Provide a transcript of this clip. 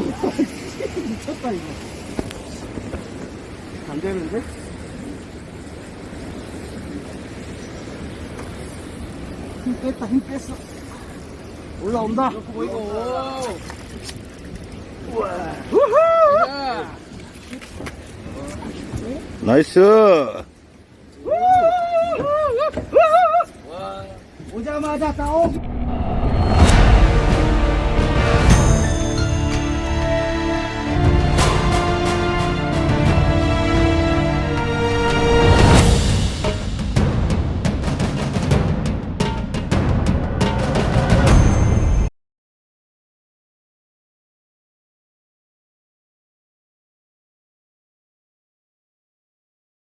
미쳤다 이거 안 되는데? 힘 뺐다 힘 뺐어 올라온다 보이고. 나이스. 오자마자 따오